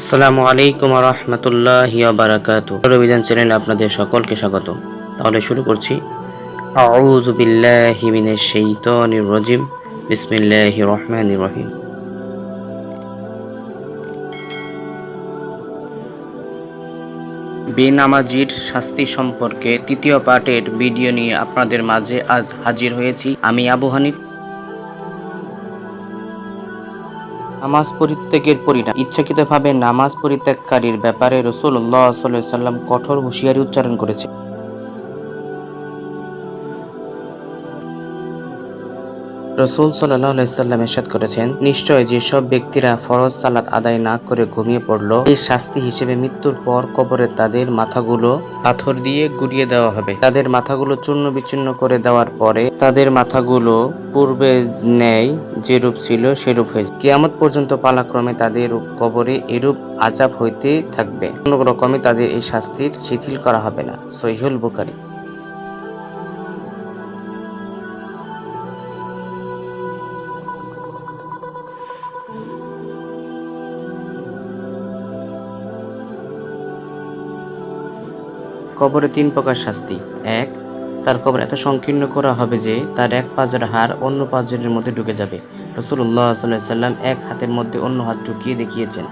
আসসালামু আলাইকুম রহমতুল্লাহ বারাকাত অভিযান চ্যানেলে আপনাদের সকলকে স্বাগত। তাহলে শুরু করছি। আউযু বিল্লাহি মিনাশ শাইতানির রাজিম। বিসমিল্লাহির রহমানির রহিম। বেনামাজির শাস্তি সম্পর্কে তৃতীয় পার্টের ভিডিও নিয়ে আপনাদের মাঝে আজ হাজির হয়েছি আমি আবু হানিফ। নামাজ পরিত্যাগের পরিণাম। ইচ্ছাকৃতভাবে নামাজ পরিত্যাগকারীর ব্যাপারে রসুল্লাহ সাল্লাম কঠোর হুঁশিয়ারি উচ্চারণ করেছে। রসুল সাল্লাম এরশাদ করেছেন, নিশ্চয় যেসব ব্যক্তিরা ফরজ সালাত আদায় না করে ঘুমিয়ে পড়ল, এই শাস্তি হিসেবে মৃত্যুর পর কবরে তাদের মাথাগুলো পাথর দিয়ে গুড়িয়ে দেওয়া হবে। তাদের মাথাগুলো চূর্ণ বিচ্ছিন্ন করে দেওয়ার পরে তাদের মাথাগুলো পূর্বে ন্যায় যেরূপ ছিল সেরূপ হয়েছে। কিয়ামত পর্যন্ত পালাক্রমে তাদের কবরে এরূপ আজাব হইতে থাকবে। কোনো রকমে তাদের এই শাস্তির শিথিল করা হবে না। সহিহুল বুখারী। কবরে তিন প্রকার শাস্তি। এক, তার কবর এত সংকীর্ণ করা হবে যে তার এক পাঁজের হাড় অন্য পাঁজরের মধ্যে ঢুকে যাবে। রসুল্লাহ সাল্লাম এক হাতের মধ্যে অন্য হাত ঢুকিয়ে দেখিয়েছেন।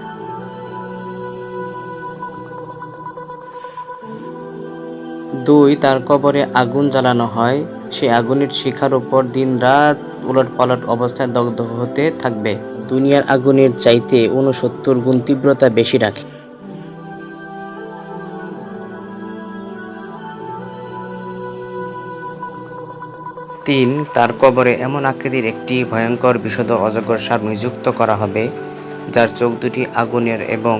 দুই, তার কবরে আগুন জ্বালানো হয়। সে আগুনের শিখার উপর দিন রাত উলট পালট অবস্থায় দগ্ধ হতে থাকবে। দুনিয়ার আগুনের চাইতে উনসত্তর গুণ তীব্রতা বেশি রাখে। তিন, তার কবরে এমন আকৃতির একটি ভয়ঙ্কর বিশদ অজগর সাপ নিযুক্ত করা হবে, যার চোখ দুটি আগুনের এবং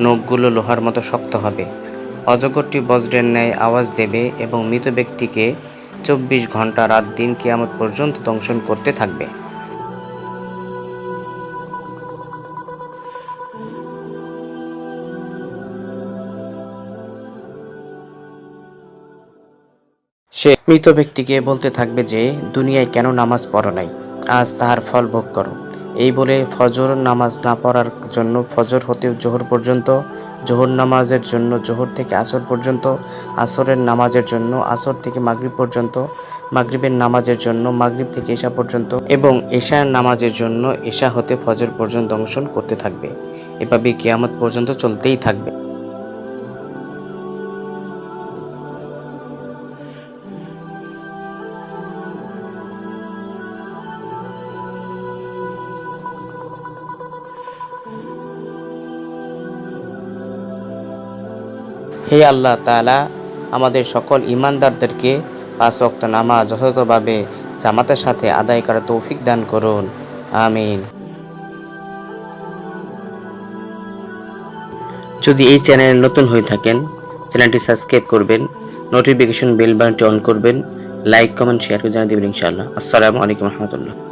নখগুলো লোহার মতো শক্ত হবে। অজগরটি বজ্রের ন্যায় আওয়াজ দেবে এবং মৃত ব্যক্তিকে চব্বিশ ঘণ্টা রাত দিন কেয়ামত পর্যন্ত দংশন করতে থাকবে। সে মৃত ব্যক্তিকে বলতে থাকবে যে, দুনিয়ায় কেন নামাজ পড়ো নাই? আজ তাহার ফল ভোগ করো। এই বলে ফজর নামাজ না পড়ার জন্য ফজর হতে জোহর পর্যন্ত, জোহর নামাজের জন্য জোহর থেকে আসর পর্যন্ত, আসরের নামাজের জন্য আসর থেকে মাগরিব পর্যন্ত, মাগরিবের নামাজের জন্য মাগরিব থেকে এশা পর্যন্ত এবং এশার নামাজের জন্য এশা হতে ফজর পর্যন্ত দংশন করতে থাকবে। এভাবে কেয়ামত পর্যন্ত চলতেই থাকবে। হে আল্লাহ তাআলা, আমাদের সকল ইমানদারদেরকে পাঁচ ওয়াক্ত নামাজ যথাযথভাবে জামাতের সাথে আদায় করার তৌফিক দান করুন। আমিন। যদি এই চ্যানেল নতুন হয়ে থাকেন, চ্যানেলটি সাবস্ক্রাইব করবেন, নোটিফিকেশন বেল বাটনটি অন করবেন, লাইক, কমেন্ট, শেয়ার করে জানিয়ে দেবেন ইনশাআল্লাহ। আসসালামু আলাইকুম রহমতুল্লাহ।